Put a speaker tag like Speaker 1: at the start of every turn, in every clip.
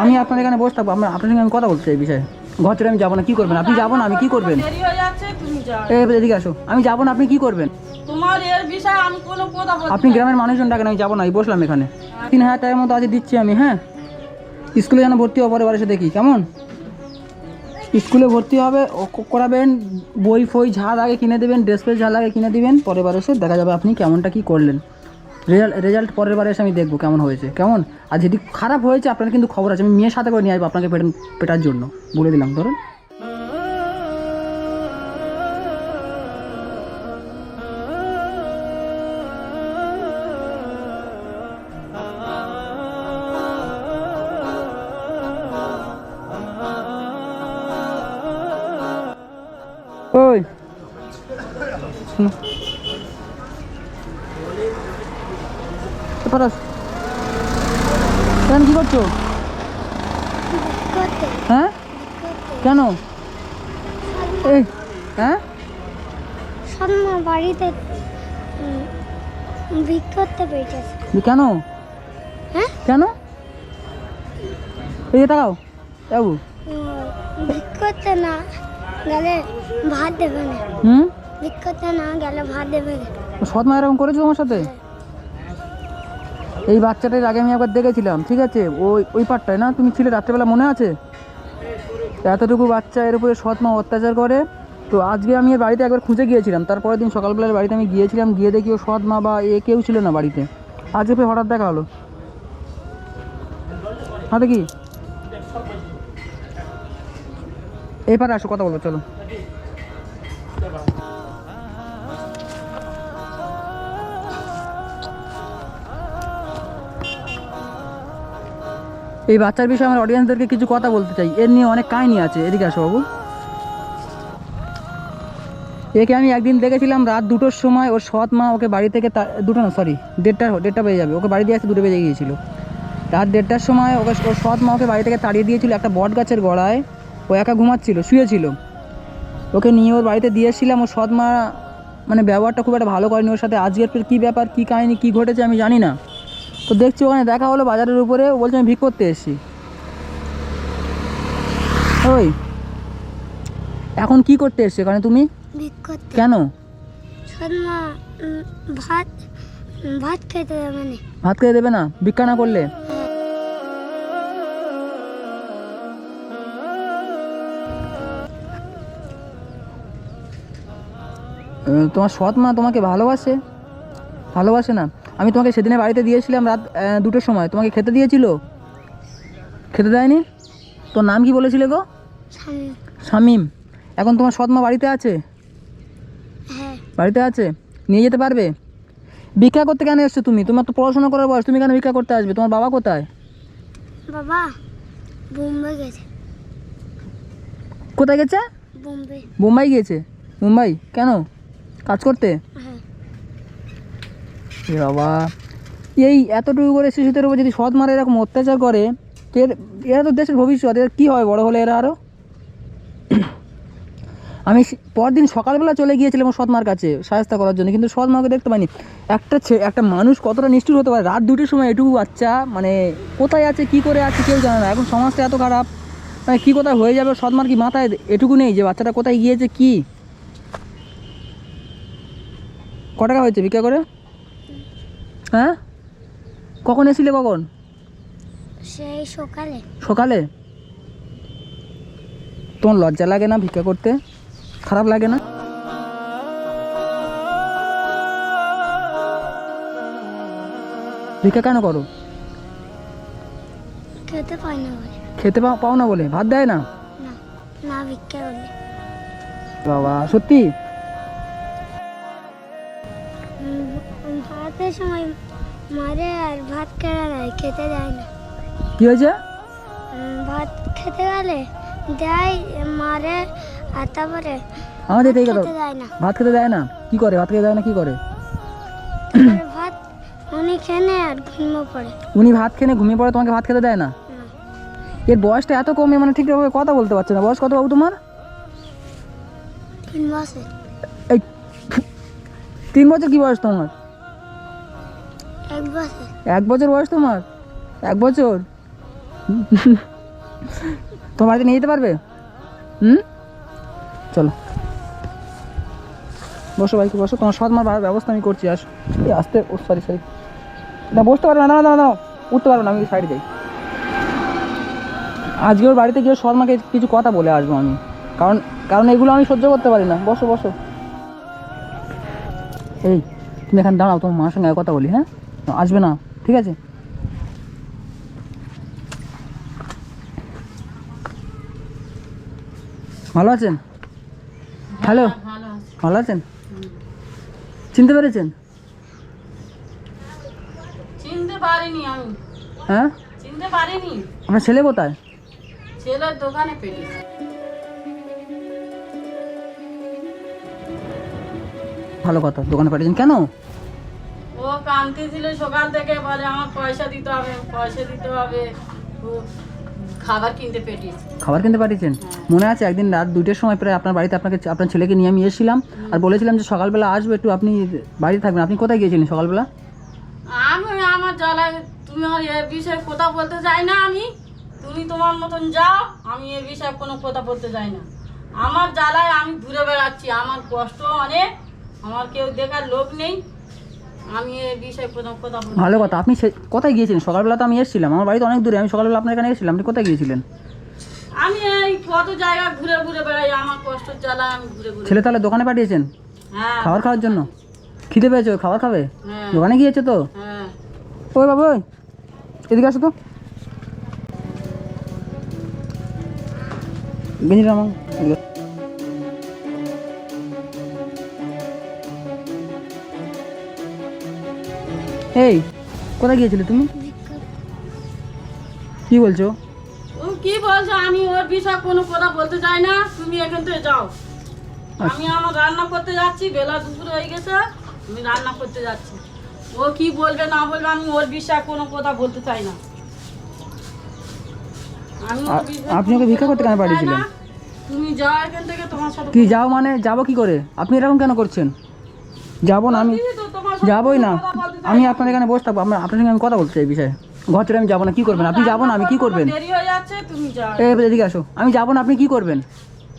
Speaker 1: আমি আপনার এখানে বসে থাকব আমরা আপনার সঙ্গে আমি কথা বলতে চাই এই বিষয়ে। ঘর ছেড়ে আমি যাব না কি করবেন? আপনি যাব না আমি কি করবেন? এদিকে আসো। আমি যাব না আপনি কি করবেন?
Speaker 2: তোমার এর বিষয়ে আমি কোনো কথা বলতে
Speaker 1: আপনি গ্রামের মানুষজন ডাকেন আমি যাব না আমি বসলাম এখানে। তিন হাজার টাকার মতো আজ দিচ্ছি আমি হ্যাঁ? স্কুলে যেন ভর্তি হওয়ার পরে এসে দেখি কেমন? স্কুলে ভর্তি হবে ও করাবেন বই ফই যা আগে কিনে দেবেন ড্রেস ফ্রেস ঝাল আগে কিনে দিবেন বার এসে দেখা যাবে আপনি কেমনটা কি করলেন। রেজাল্ট রেজাল্ট পরের বারে এসে আমি দেখব কেমন হয়েছে। কেমন? আর যদি খারাপ হয়েছে, আপনার কিন্তু খবর আছে, আমি মেয়ের সাথে করে নিয়ে আসব আপনাকে পেটার জন্য। বলে দিলাম, ধরুন।
Speaker 3: বাড়িতে ভিক করতে পেরেছে
Speaker 1: কেন?
Speaker 3: হ্যাঁ?
Speaker 1: কেন? এই যে
Speaker 3: ভিক করতে না গেলে ভাত দেবে না।
Speaker 1: হুম?
Speaker 3: ভিক করতে না গেলে ভাত দেবে না।
Speaker 1: সৎ মা এরকম করেছ তোমার সাথে? এই বাচ্চাটার আগে আমি একবার দেখেছিলাম ঠিক আছে? ওই ওই পার্টটায় না? তুমি ছিলে রাত্রেবেলা মনে আছে? এতটুকু বাচ্চা এর উপরে সৎ মা অত্যাচার করে তো আজকে আমি এর বাড়িতে একবার খুঁজে গিয়েছিলাম। তারপরের দিন সকালবেলার বাড়িতে আমি গিয়েছিলাম, গিয়ে দেখি ও সৎ মা বা এ কেউ ছিল না বাড়িতে। আজকে ফের হঠাৎ দেখা হলো। কি এই পারে আসো, কথা বলব, চলো। এই বাচ্চার বিষয়ে আমার অডিয়েন্সদেরকে কিছু কথা বলতে চাই। এর নিয়ে অনেক কাহিনী আছে। এদিকে আসো বাবু। একে আমি একদিন দেখেছিলাম রাত দুটোর সময় ওর সৎ মা ওকে বাড়ি থেকে দুটো না সরি দেড়টা দেড়টা বেজে যাবে। ওকে বাড়ি দিয়ে আসতে দুটো বেজে গিয়েছিল। রাত দেড়টার সময় ওকে ওর সৎ মা ওকে বাড়ি থেকে তাড়িয়ে দিয়েছিল একটা বট গাছের গড়ায়। ও একা ঘুমাচ্ছিল, শুয়েছিল। ওকে নিয়ে ওর বাড়িতে দিয়ে এসেছিলাম। ওর সৎ মা মানে ব্যবহারটা খুব একটা ভালো করেনি ওর সাথে। আজকের কী ব্যাপার, কী কাহিনি, কী ঘটেছে আমি জানি না। তো দেখছি ওখানে দেখা হলো বাজারের উপরে। ও বলছে, আমি ভিক করতে এসেছি। ওই এখন কি করতে এসছো এখানে তুমি? কেন?
Speaker 3: ভাত ভাত খেতে দেবে না
Speaker 1: ভাত খেতে দেবে না? ভিক্ষা না করলে? তোমার সৎ মা তোমাকে ভালোবাসে? ভালোবাসে না। আমি তোমাকে সেদিনে বাড়িতে দিয়েছিলাম রাত দুটোর সময়। তোমাকে খেতে দিয়েছিল? খেতে দেয়নি? তোর নাম কি বলেছিলে গো? শামিম। এখন তোমার সৎ মা বাড়িতে আছে?
Speaker 3: হ্যাঁ।
Speaker 1: বাড়িতে আছে? নিয়ে যেতে পারবে? ভিক্ষা করতে কেন এসছো তুমি? তোমার তো পড়াশোনা করার বয়স তুমি কেন ভিক্ষা করতে আসবে? তোমার বাবা কোথায়?
Speaker 3: বাবা বোম্বে গেছে।
Speaker 1: কোথায় গেছে?
Speaker 3: বোম্বে।
Speaker 1: মুম্বাই গিয়েছে? মুম্বাই? কেন? কাজ করতে?
Speaker 3: হ্যাঁ।
Speaker 1: বাবা এই এতটুকু করে শিশুদের উপর যদি সৎ মারা এরকম অত্যাচার করে এরা তো দেশের ভবিষ্যৎ এরা কী হয়? বড় হলে এরা আরও আমি পরদিন সকালবেলা চলে গিয়েছিলাম সৎমার কাছে সাহায্য করার জন্য কিন্তু সৎ মাকে দেখতে পাইনি। একটা ছে একটা মানুষ কতটা নিষ্ঠুর হতে পারে? রাত দুটোর সময় এটুকু বাচ্চা মানে কোথায় আছে কি করে আছে কেউ জানে না। এখন সমাজটা এত খারাপ মানে কী কোথায় হয়ে যাবে? সৎমার কি মাথায় এটুকু নেই যে বাচ্চাটা কোথায় গিয়েছে কি? ক টাকা হয়েছে ভিক্ষা করে? হ্যাঁ? কখন এসেছিলে কখন?
Speaker 3: সেই সকালে।
Speaker 1: সকালে? তোমার লজ্জা লাগে না ভিক্ষা করতে? খারাপ লাগে না? ভিক্ষা কেন করো?
Speaker 3: খেতে পাই না বলে।
Speaker 1: খেতে পাও পাও না বলে? ভাত দেয় না?
Speaker 3: ভিক্ষা বলে
Speaker 1: বাবা সত্যি?
Speaker 3: ভাতের সময় মারে আর ভাত কেড়ে নেয় খেতে দেয় না।
Speaker 1: কি হয়েছে?
Speaker 3: ভাত খেতে গেলে দেয় মারে আর তারপরে
Speaker 1: আমাদের এই কথা ভাত খেতে দেয় না? কি করে? ভাত খেতে দেয় না কি করে?
Speaker 3: ভাত উনি খেনে আর ঘুমো পড়ে।
Speaker 1: উনি ভাত খেয়ে ঘুমিয়ে পড়ে তোমাকে ভাত খেতে দেয় না? এর বয়সটা এত কমে মানে ঠিকঠাকভাবে কথা বলতে পারছে না। বয়স কত বাবু তোমার?
Speaker 3: তিন বছর।
Speaker 1: এই তিন বছর কি বয়স তোমার?
Speaker 3: এক বছর।
Speaker 1: এক বছর বয়স তোমার? এক বছর? তোমার বাড়িতে নিয়ে যেতে পারবে? হুম? চলো। বসো বাইকে বসো। তোমার সৎ মার ব্যবস্থা আমি করছি, আস। এই আসতে, ও সরি সরি না, বসতে পারবে না না না না উঠতে পারবে না, আমি সাইডে যাই। আজকে ওর বাড়িতে গিয়ে সৎ মাকে কিছু কথা বলে আসব আমি। কারণ কারণ এগুলো আমি সহ্য করতে পারি না। বসো বসো। এই, তুমি এখানে দাঁড়াও, তোমার মার সঙ্গে কথা বলি হ্যাঁ? আসবে না, ঠিক আছে? ভালো আছেন? হ্যালো?
Speaker 2: ভালো
Speaker 1: ভালো আছেন? চিনতে পেরেছেন?
Speaker 2: চিনতে পারিনি আমি।
Speaker 1: হ্যাঁ?
Speaker 2: চিনতে পারিনি?
Speaker 1: আপনার ছেলে কোথায়?
Speaker 2: ছেলের দোকানে
Speaker 1: ভালো কথা দোকানে পাঠিয়েছেন কেন?
Speaker 2: ও কান্তি ছিল সকাল থেকে বলে আমার পয়সা দিতে হবে পয়সা দিতে হবে। খাবার কিনতে পেটিয়েছে
Speaker 1: খাবার কিনতে পাঠিয়েছেন? মনে আছে একদিন রাত দুইটার সময় প্রায় আপনার বাড়িতে আপনাকে আপনার ছেলেকে নিয়ে আমি এসেছিলাম আর বলেছিলাম যে সকালবেলা আসবে একটু আপনি বাড়িতে থাকবেন। আপনি কোথায় গিয়েছিলেন সকালবেলা?
Speaker 2: আমি আমার জ্বালায় তুমি আর এ বিষয়ে কথা বলতে চাই না আমি। তুমি তোমার মতন যাও আমি এ বিষয়ে কোনো কথা বলতে চাই না। আমার জ্বালায় আমি ঘুরে বেড়াচ্ছি আমার কষ্ট অনেক আমার কেউ দেখার লোক নেই। আমি বিষয়ে কথা
Speaker 1: ভালো কথা আপনি সে- কোথায় গিয়েছিলেন? সকালবেলা তো আমি এসেছিলাম আমার বাড়িতে অনেক দূরে আমি সকালবেলা আপনার এখানে এসেছিলাম আপনি কোথায় গিয়েছিলেন?
Speaker 2: আমি এই কত জায়গা ঘুরে ঘুরে বেড়াই আমার কষ্ট জ্বালায় আমি ঘুরে ঘুরে
Speaker 1: ছেলে তাহলে দোকানে পাঠিয়েছেন?
Speaker 2: হ্যাঁ।
Speaker 1: খাবার খাওয়ার জন্য? খিদে পেয়েছ খাবার খাবে?
Speaker 2: হ্যাঁ।
Speaker 1: দোকানে গিয়েছো তো?
Speaker 2: হ্যাঁ।
Speaker 1: ওই বাবু ওই। এদিকে আসো তো। গেঞ্জিটা আমার এই কোথায় গিয়েছিলে তুমি? কি বলছো?
Speaker 2: ও কি বলছো? আমি ওর বিষয়ে কোনো কথা বলতে চাই না। তুমি এখান থেকে যাও। আমি আমার রান্না করতে যাচ্ছি। বেলা দুপুর হয়ে গেছে। আমি রান্না করতে যাচ্ছি। ও কি বলবে না বলবে আমি ওর বিষয়ে কোনো কথা বলতে চাই না।
Speaker 1: আপনি ওকে ভিক্ষা করতে কেন পাঠিয়েছিলেন?
Speaker 2: তুমি যাও এখান থেকে তোমার সাথে
Speaker 1: কি যাও মানে? যাব কি করে? আপনি এরকম কেন করছেন? যাব না আমি যাবোই না। আমি আপনার এখানে বসে থাকব আপনার আপনার সঙ্গে আমি কথা বলতে চাই এই বিষয়ে। ঘর ছেড়ে আমি যাব না কি করবেন? আপনি যাব না আমি কি করবেন?
Speaker 2: দেরি হয়ে যাচ্ছে তুমি যাও।
Speaker 1: এই এদিকে আসো। আমি যাব না আপনি কি করবেন?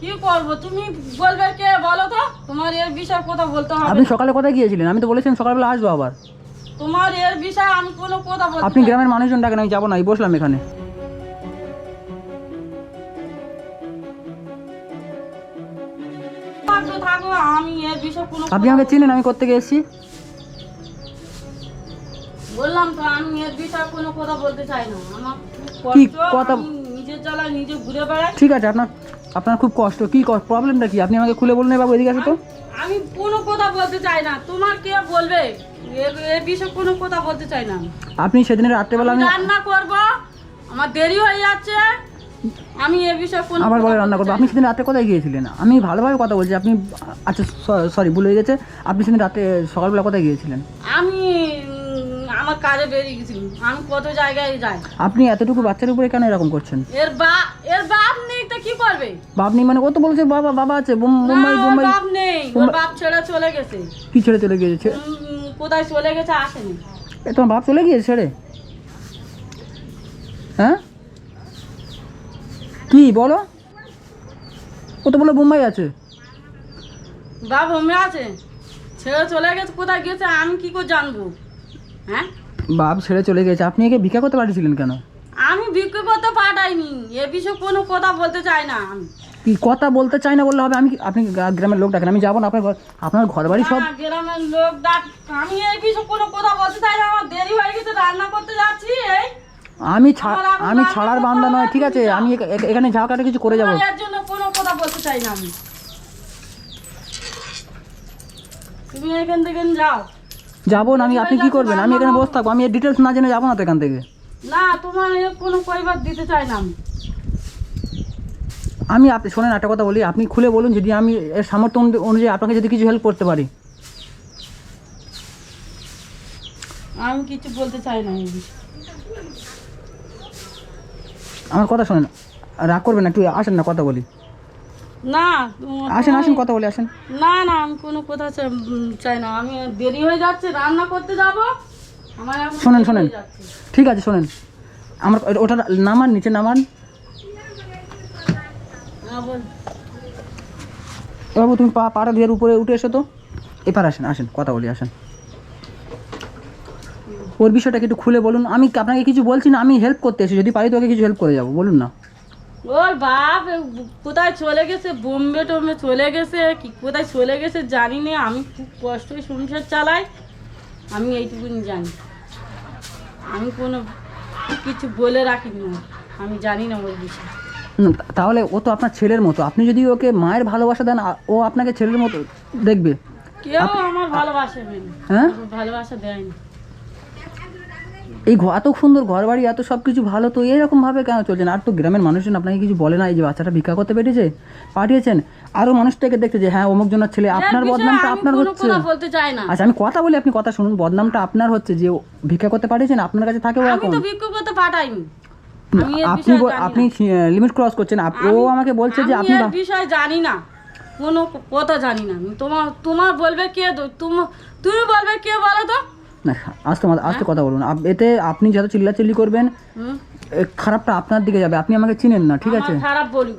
Speaker 2: কি করব? তুমি বলবে কে? বলো তো। তোমার এর বিষয়ে কথা বলতে হবে।
Speaker 1: আপনি সকালে কোথায় গিয়েছিলেন? আমি তো বলেছিলাম সকালবেলা আসব আবার।
Speaker 2: তোমার এর বিষয়ে আমি কোনো কথা বলতে
Speaker 1: আপনি গ্রামের মানুষজন ডাকেন আমি যাব না এই বসলাম এখানে।
Speaker 2: থাকো থাকো আমি
Speaker 1: আপনি আমাকে চিনেন আমি কোথেকে এসেছি?
Speaker 2: বললাম তো আমি এর বিষয়ে কোনো কথা বলতে চাই না। আমার
Speaker 1: কি
Speaker 2: কষ্ট,
Speaker 1: কথা-
Speaker 2: নিজের জ্বালায় নিজে ঘুরে বেড়াই।
Speaker 1: ঠিক আছে আপনার আপনার খুব কষ্ট। কি প্রবলেমটা কি? আপনি আমাকে খুলে বলুন বাবু এদিকে আসো তো।
Speaker 2: আমি কোনো কথা বলতে চাই না। তোমার কে বলবে? এ- বিষয়ে কোনো কথা বলতে চাই না।
Speaker 1: আপনি সেদিনের রাত্রেবেলা
Speaker 2: আমি রান্না করব। আমার দেরি হয়ে যাচ্ছে। আমি এ বিষয়ে কোনো
Speaker 1: আবার
Speaker 2: কথা
Speaker 1: বলে রান্না করব। আপনি সেদিন রাতে কোথায় গিয়েছিলেন? আমি ভালোভাবে কথা বলছি। আপনি আচ্ছা সরি ভুল হয়ে গেছে। আপনি সেদিন রাতে সকালবেলা কোথায় গিয়েছিলেন?
Speaker 2: আমি আমার কাজে বেরিয়ে গেছিলাম আমি কত জায়গায় যাই।
Speaker 1: আপনি এতটুকু বাচ্চার উপরে কেন এরকম করছেন?
Speaker 2: এর বা এর বাপ নেই তো কি করবে?
Speaker 1: বা আপনি মানে ও তো বলছে বাবা বাবা আছে
Speaker 2: না,
Speaker 1: বোম্বাই বোম্বাই।
Speaker 2: বাপ নেই ওর বাপ ছেড়ে চলে গেছে।
Speaker 1: কি ছেড়ে চলে গিয়েছে?
Speaker 2: কোথায় চলে গেছে আসেনি।
Speaker 1: এ তোমার বাপ চলে গিয়েছে ছেড়ে? হ্যাঁ? কি বলো? ও তো বলে বোম্বাই আছে।
Speaker 2: বাপ হোমে আছে ছেড়ে চলে গেছে কোথায় গেছে আমি কি করে জানব? হ্যাঁ?
Speaker 1: বাপ ছেড়ে চলে গেছে আপনি একে ভিক্ষা করতে পাঠিয়েছিলেন কেন?
Speaker 2: আমি বিক্রি করতে পাঠাইনি এ বিষয়ে কোনো কথা বলতে চাই না আমি।
Speaker 1: কি কথা বলতে চাই না বললে হবে? আমি আপনি গ্রামের লোক ডাকেন আমি যাব না আপনার আপনার ঘর বাড়ি সব
Speaker 2: গ্রামের লোক ডাক আমি এই বিষয়ে কোনো কথা বলতে চাই না আমার দেরি হয়ে গেছে রান্না করতে যাচ্ছি এই।
Speaker 1: আমি আমি ছাড়ার বান্দা নয় ঠিক আছে আমি এখানে এখানে ঝাঁকাটা কিছু করে যাব।
Speaker 2: এর জন্য কোনো কথা বলতে চাই না আমি। তুমি এখান থেকে যাও।
Speaker 1: যাব না আমি আপনি কি করবেন? আমি এখানে বসে থাকব। আমি এর ডিটেলস না জেনে যাব না তো এখান থেকে।
Speaker 2: না তোমার কোনো কৈবাদ দিতে চাই না আমি।
Speaker 1: আমি আপনি শোনেন একটা কথা বলি। আপনি খুলে বলুন যদি আমি এর সামর্থ্য অনুযায়ী আপনাকে যদি কিছু হেল্প করতে পারি।
Speaker 2: আমি কিছু বলতে চাই না
Speaker 1: আমার কথা শোনেন। রাগ করবেন না একটু আসেন না কথা বলি।
Speaker 2: না
Speaker 1: আসেন আসেন কথা বলে আসেন।
Speaker 2: না না আমি কোনো কথা চাই না। আমি দেরি হয়ে যাচ্ছে রান্না করতে যাব। আমার
Speaker 1: শোনেন, শোনেন। ঠিক আছে শোনেন। আমার ওটা নামান নিচে নামান।
Speaker 2: হ্যাঁ
Speaker 1: বাবু তুমি পা পাটা দিয়ে উপরে উঠে এসো তো। এবার আসেন আসেন কথা বলি আসেন। ওর বিষয়টা একটু খুলে বলুন। আমি আপনাকে কিছু বলছি না আমি হেল্প করতে এসেছি। যদি পারি তোকে কিছু হেল্প করে যাব বলুন না।
Speaker 2: ওর বাপ কোথায় চলে গেছে? বোম্বে টোম্বে চলে গেছে? কি কোথায় চলে গেছে জানি না আমি খুব কষ্টই সংসার চালাই। আমি এইটুকুনি জানি। আমি কোনো কিছু বলে রাখি না আমি জানি না ওর বিষয়ে।
Speaker 1: তাহলে ও তো আপনার ছেলের মতো। আপনি যদি ওকে মায়ের ভালোবাসা দেন ও আপনাকে ছেলের মতো দেখবে।
Speaker 2: কেউ আমার ভালোবাসে না।
Speaker 1: হ্যাঁ?
Speaker 2: ভালোবাসা দেয় না
Speaker 1: এই এত সুন্দর ঘর বাড়ি এত সব কিছু ভালো তো এরকম ভাবে কেন চলছে না? আর তো গ্রামের মানুষজন আপনাকে কিছু বলে না এই যে বাচ্চাটা ভিক্ষা করতে পেরেছে পাঠিয়েছেন। আরও মানুষটাকে দেখতে যে হ্যাঁ অমুক জনের ছেলে আপনার বদনামটা আপনার হচ্ছে।
Speaker 2: বলতে চাই না।
Speaker 1: আচ্ছা আমি কথা বলি আপনি কথা শুনুন বদনামটা আপনার হচ্ছে যে ভিক্ষা করতে পাঠিয়েছেন আপনার কাছে থাকে
Speaker 2: আমি তো ভিক্ষু করতে পাঠাইনি
Speaker 1: আপনি। আপনি লিমিট ক্রস করছেন ও আমাকে বলছে যে আপনি
Speaker 2: বিষয়ে জানি না। কোনো কথা জানি না। তোমার তোমার বলবে কে? তুমি বলবে কে বলো তো?
Speaker 1: না আস্তে আস্তে কথা বলুন। এতে আপনি যত চিল্লাচিল্লি করবেন খারাপটা আপনার দিকে যাবে। আপনি আমাকে চিনেন না ঠিক আছে?
Speaker 2: খারাপ বলি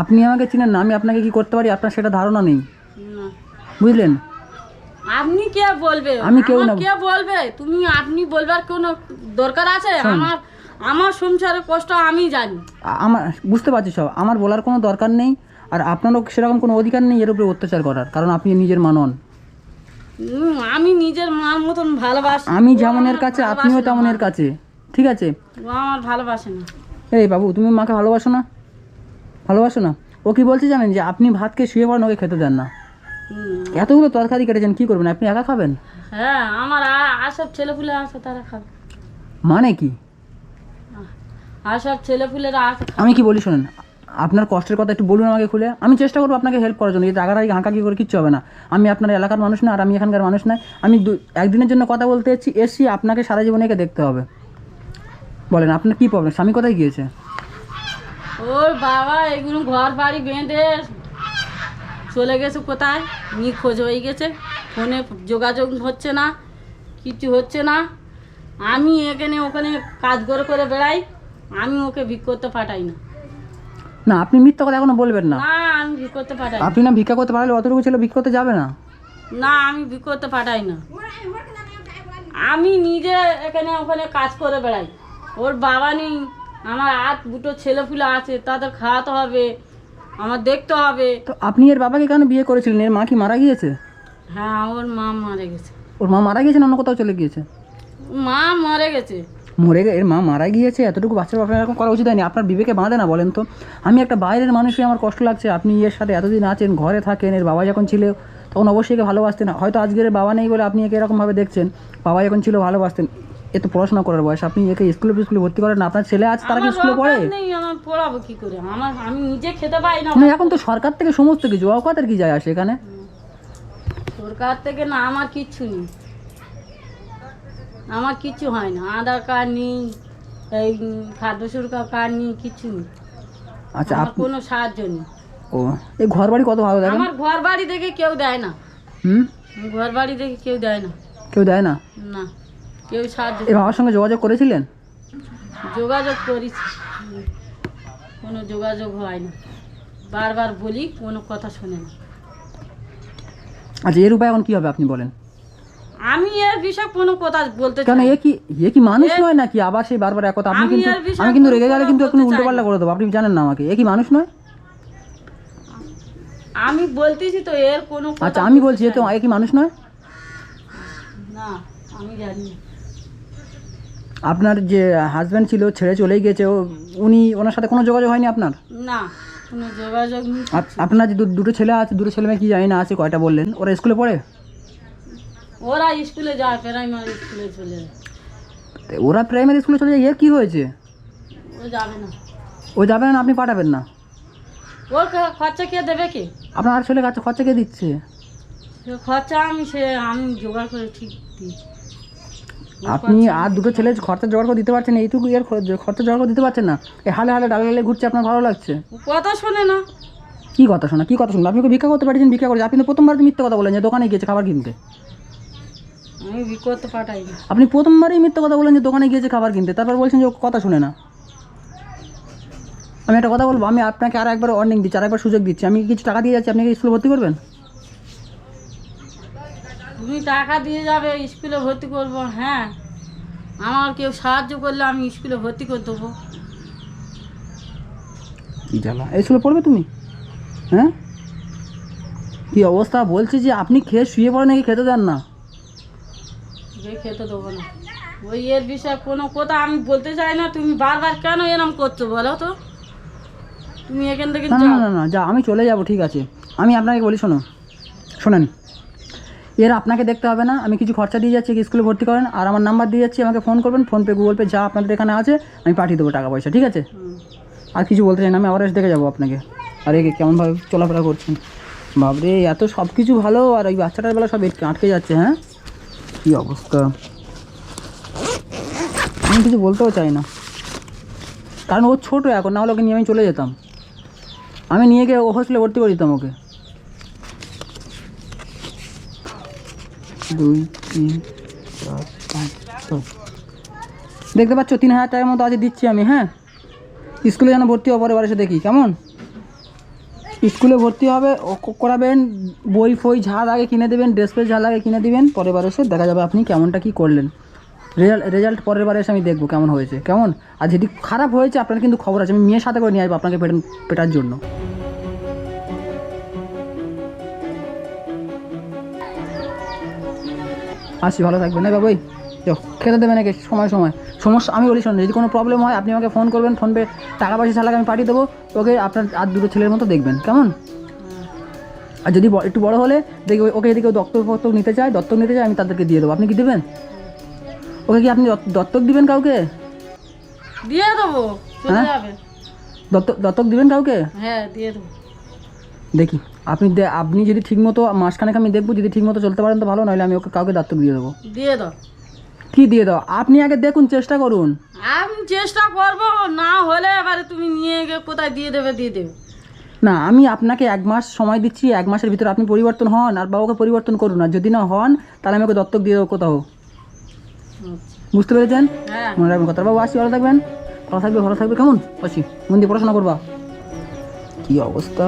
Speaker 1: আপনি আমাকে চিনেন না আমি আপনাকে কি করতে পারি? আপনার সেটা ধারণা নেই। বুঝলেন?
Speaker 2: আপনি কে বলবে?
Speaker 1: আমি কেউ না।
Speaker 2: কে বলবে? তুমি আপনি বলবার কোনো দরকার আছে? আমার আমার সংসারের কষ্ট আমি জানি।
Speaker 1: আমার বুঝতে পারছি সব। আমার বলার কোনো দরকার নেই আর আপনারও সেরকম কোনো অধিকার নেই এর উপরে অত্যাচার করার কারণ আপনি নিজের মানন।
Speaker 2: আমি নিজের মার মতন ভালোবাসি।
Speaker 1: আমি যেমনের কাছে আপনিও। তেমনের কাছে ঠিক আছে?
Speaker 2: ও আমার ভালোবাসে না।
Speaker 1: এই বাবু তুমি মাকে ভালোবাসো না? ভালোবাসো না? ও কি বলছে জানেন যে আপনি ভাতকে শুয়ে পড়েন ওকে খেতে দেন না। এতগুলো তরকারি কেটেছেন কি করবেন? আপনি একা খাবেন?
Speaker 2: হ্যাঁ আমার আ- আসব ছেলেপুলে আছে তারা খাবে।
Speaker 1: মানে কি?
Speaker 2: আসব ছেলেপুলেরা আছে
Speaker 1: আমি কি বলি শোনেন আপনার কষ্টের কথা একটু বলুন আমাকে খুলে। আমি চেষ্টা করব আপনাকে হেল্প করার জন্য। এই রাগারাগি হাঁকাকি করে কিচ্ছু হবে না। আমি আপনার এলাকার মানুষ না, আর আমি এখানকার মানুষ নয় আমি দু- একদিনের জন্য কথা বলতে এসেছি, এসছি, আপনাকে সারা জীবনে একে দেখতে হবে। বলেন, আপনার কী প্রবলেম স্বামী কোথায় গিয়েছে?
Speaker 2: ওর বাবা এগুলো ঘর বাড়ি বেঁধে চলে গেছে কোথায়? নিখোঁজ হয়ে গেছে। ফোনে যোগাযোগ হচ্ছে না, কিছু হচ্ছে না। আমি এখানে ওখানে কাজ করে করে বেড়াই, আমি ওকে করতে পাঠাই না।
Speaker 1: না আপনি মিথ্যা কথা এখনও বলবেন না।
Speaker 2: না আমি ভিক করতে পাঠাই
Speaker 1: আপনি না ভিক্ষা করতে পারলে অতটুকু ছেলে ভিক্ষা করতে যাবে না?
Speaker 2: না আমি ভিক করতে পাঠাই না। আমি নিজে এখানে ওখানে কাজ করে বেড়াই। ওর বাবা নেই আমার আট দুটো ছেলেপুলে আছে তাদের খাওয়াতে হবে আমার দেখতে হবে।
Speaker 1: তো আপনি এর বাবাকে কেন বিয়ে করেছিলেন? এর মা কি মারা গিয়েছে?
Speaker 2: হ্যাঁ ওর মা মারা গেছে।
Speaker 1: ওর মা মারা গিয়েছে না অন্য কোথাও চলে গিয়েছে?
Speaker 2: মা মরে গেছে।
Speaker 1: মরে গে এর মা মারা গিয়েছে এতটুকু বাচ্চার বাপের এরকম করা উচিত হয়নি। আপনার বিবেকে বাঁধে না বলেন তো। আমি একটা বাইরের মানুষই আমার কষ্ট লাগছে। আপনি এর সাথে এতদিন আছেন ঘরে থাকেন এর বাবা যখন ছিল তখন অবশ্যই একে ভালোবাসতেন। হয়তো আজকের বাবা নেই বলে আপনি একে এরকমভাবে দেখছেন। বাবা যখন ছিল ভালোবাসতেন। এ তো পড়াশোনা করার বয়স। আপনি একে স্কুলে স্কুলে ভর্তি করেন না। আপনার ছেলে আছে তারা কি স্কুলে পড়ে?
Speaker 2: অকাত নেই আমার পড়াবো কি করে? আমার আমি নিজে খেতে পাই না।
Speaker 1: না এখন তো সরকার থেকে সমস্ত কিছু অকাতের কি যায় আসে এখানে?
Speaker 2: সরকার থেকে না আমার কিচ্ছু নেই। আমার কিচ্ছু হয় না। আধার কার্ড নেই এই খাদ্য সুরক্ষা কার্ড নেই কিচ্ছু নেই।
Speaker 1: আচ্ছা
Speaker 2: আমার কোনো সাহায্য নেই।
Speaker 1: ও এই ঘর বাড়ি কত ভালো দেখেন?
Speaker 2: আমার ঘর বাড়ি দেখে কেউ দেয় না।
Speaker 1: হুম?
Speaker 2: ঘর বাড়ি দেখে কেউ দেয় না।
Speaker 1: কেউ দেয় না?
Speaker 2: না কেউ সাহায্য
Speaker 1: এর বাবার সঙ্গে যোগাযোগ করেছিলেন?
Speaker 2: যোগাযোগ করিস কোনো যোগাযোগ হয় না। বারবার বলি কোনো কথা শোনে না।
Speaker 1: আচ্ছা এর উপায় এখন কী হবে আপনি বলেন?
Speaker 2: আমি এর বিষয়ে কোনো কথা বলতে
Speaker 1: কেন এ কি এ কি মানুষ নয় নাকি? আবার সেই বারবার এক কথা আপনি কিন্তু আমি কিন্তু রেগে গেলে কিন্তু এখন উল্টো পাল্টা করে দেবো। আপনি জানেন না আমাকে। এ কি মানুষ নয়?
Speaker 2: আমি বলতেছি তো এর কোনো
Speaker 1: আচ্ছা আমি বলছি এ তো এ কি মানুষ নয়?
Speaker 2: না আমি জানি
Speaker 1: আপনার যে হাজব্যান্ড ছিল ছেড়ে চলেই গেছে উনি ওনার সাথে কোনো যোগাযোগ হয়নি আপনার?
Speaker 2: না কোনো যোগাযোগ
Speaker 1: আপনার যে দুটো ছেলে আছে দুটো ছেলে মেয়ে কি জানি না আছে কয়টা বললেন? ওরা স্কুলে পড়ে?
Speaker 2: ওরা স্কুলে যায় প্রাইমারি স্কুলে চলে যায়।
Speaker 1: ওরা প্রাইমারি স্কুলে চলে যায় এর কি হয়েছে?
Speaker 2: ও যাবে না।
Speaker 1: ও যাবে না আপনি পাঠাবেন না।
Speaker 2: ওর খরচা কে দেবে কে?
Speaker 1: আপনার আর ছেলে কাছে খরচা কে দিচ্ছে?
Speaker 2: খরচা আমি সে আমি জোগাড় করে ঠিক দিই
Speaker 1: আপনি আর দুটো ছেলে খরচা জোগাড় করে দিতে পারছেন এইটুকু এর খরচা জোগাড় করে দিতে পারছেন না এই হালে হালে ডালে ডালে ঘুরছে আপনার ভালো লাগছে?
Speaker 2: কথা শোনে না।
Speaker 1: কি কথা শোনা কি কথা শুনব আপনি ভিক্ষা করতে পারছেন ভিক্ষা করেছে আপনি প্রথমবার মিথ্যে কথা বলেন যে দোকানে গিয়েছে খাবার কিনতে।
Speaker 2: আমি আমি পাঠাইনি।
Speaker 1: আপনি প্রথমবারই মিথ্যা কথা বলেন যে দোকানে গিয়েছে খাবার কিনতে তারপর বলছেন যে ও কথা শুনে না। আমি একটা কথা বলব আমি আপনাকে আর একবার ওয়ার্নিং দিচ্ছি আর একবার সুযোগ দিচ্ছি। আমি কিছু টাকা দিয়ে যাচ্ছি আপনি কি স্কুলে ভর্তি করবেন?
Speaker 2: তুমি টাকা দিয়ে যাবে স্কুলে ভর্তি করব হ্যাঁ। আমার কেউ সাহায্য করলে আমি স্কুলে ভর্তি করে দেবো।
Speaker 1: কি জ্বালা? এই স্কুলে পড়বে তুমি? হ্যাঁ? কি অবস্থা? বলছি যে আপনি খেয়ে শুয়ে পড়ে নাকি খেতে দেন না?
Speaker 2: খেতে দেবো না। ওই এর বিষয়ে কোনো কথা আমি বলতে চাই না তুমি বারবার কেন এরম করছ বলো তো? তুমি এখান থেকে
Speaker 1: না না যা আমি চলে যাব ঠিক আছে। আমি আপনাকে বলি শোনো শোনেন। এর আপনাকে দেখতে হবে না আমি কিছু খরচা দিয়ে যাচ্ছি স্কুলে ভর্তি করেন আর আমার নাম্বার দিয়ে যাচ্ছি আমাকে ফোন করবেন ফোনপে গুগল পে যা আপনাদের এখানে আছে আমি পাঠিয়ে দেবো টাকা পয়সা ঠিক আছে? আর কিছু বলতে চাই না আমি আবার এসে দেখে যাব আপনাকে। আর একে কেমনভাবে চলাফেরা করছেন? বাবরে এত সব কিছু ভালো আর ওই বাচ্চাটার বেলা সব আটকে যাচ্ছে হ্যাঁ? কী অবস্থা? আমি কিছু বলতেও চাই না। কারণ ও ছোটো এখন, না হলে ওকে নিয়ে আমি চলে যেতাম। আমি নিয়ে গিয়ে ও হোস্টেলে ভর্তি করে দিতাম ওকে। দুই, তিন, চার, পাঁচ দেখতে পাচ্ছ, তিন হাজার টাকার মতো আজ দিচ্ছি আমি হ্যাঁ? স্কুলে যেন ভর্তি হওয়ার পরে এসে দেখি, কেমন? স্কুলে ভর্তি হবে করাবেন, বই ফই যা লাগে কিনে দেবেন, ড্রেস ফ্রেস যা লাগে কিনে দিবেন, পরের বার এসে দেখা যাবে আপনি কেমনটা কি করলেন। রেজাল্ট রেজাল্ট পরের বার এসে আমি দেখব কেমন হয়েছে, কেমন? আর যদি খারাপ হয়েছে, আপনার কিন্তু খবর আছে, আমি মেয়ের সাথে করে নিয়ে আসব আপনাকে পেটার জন্য। আসি, ভালো থাকবেন না বাবুই? চো খেতে দেবেন নাকি? সময় সময়। সমস্যা আমি বলি শোনেন যদি কোনো প্রবলেম হয় আপনি আমাকে ফোন করবেন ফোনপে টাকা পয়সা ছাড়া আমি পাঠিয়ে দেবো ওকে আপনার আর দুটো ছেলের মতো দেখবেন কেমন? আর যদি একটু বড় হলে দেখি ওকে যদি কেউ দত্তক ফত্তক নিতে চায় দত্তক নিতে চায় আমি তাদেরকে দিয়ে দেবো। আপনি কি দেবেন? ওকে কি আপনি দত্তক দিবেন কাউকে?
Speaker 2: দিয়ে দেবো
Speaker 1: হ্যাঁ? দত্তক দত্তক দিবেন কাউকে?
Speaker 2: হ্যাঁ দিয়ে দেবো।
Speaker 1: দেখি আপনি আপনি যদি ঠিকমতো মাসখানেক আমি দেখব যদি ঠিকমতো চলতে পারেন তো ভালো নইলে আমি ওকে কাউকে দত্তক দিয়ে দেবো।
Speaker 2: দিয়ে দাও।
Speaker 1: কি দিয়ে দাও? আপনি আগে দেখুন চেষ্টা করুন।
Speaker 2: আমি চেষ্টা করব না হলে এবারে তুমি নিয়ে গিয়ে কোথায় দিয়ে দেবে দিয়ে দেবে।
Speaker 1: না আমি আপনাকে এক মাস সময় দিচ্ছি এক মাসের ভিতরে আপনি পরিবর্তন হন আর বাবাকে পরিবর্তন করুন আর যদি না হন তাহলে আমি ওকে দত্তক দিয়ে দেবো কোথাও। বুঝতে পেরেছেন?
Speaker 2: হ্যাঁ।
Speaker 1: মনে রাখবেন কথা বাবু আসি ভালো থাকবেন। ভালো থাকবে ভালো থাকবে কেমন? আসি। মন দিয়ে পড়াশোনা করবা। কি অবস্থা?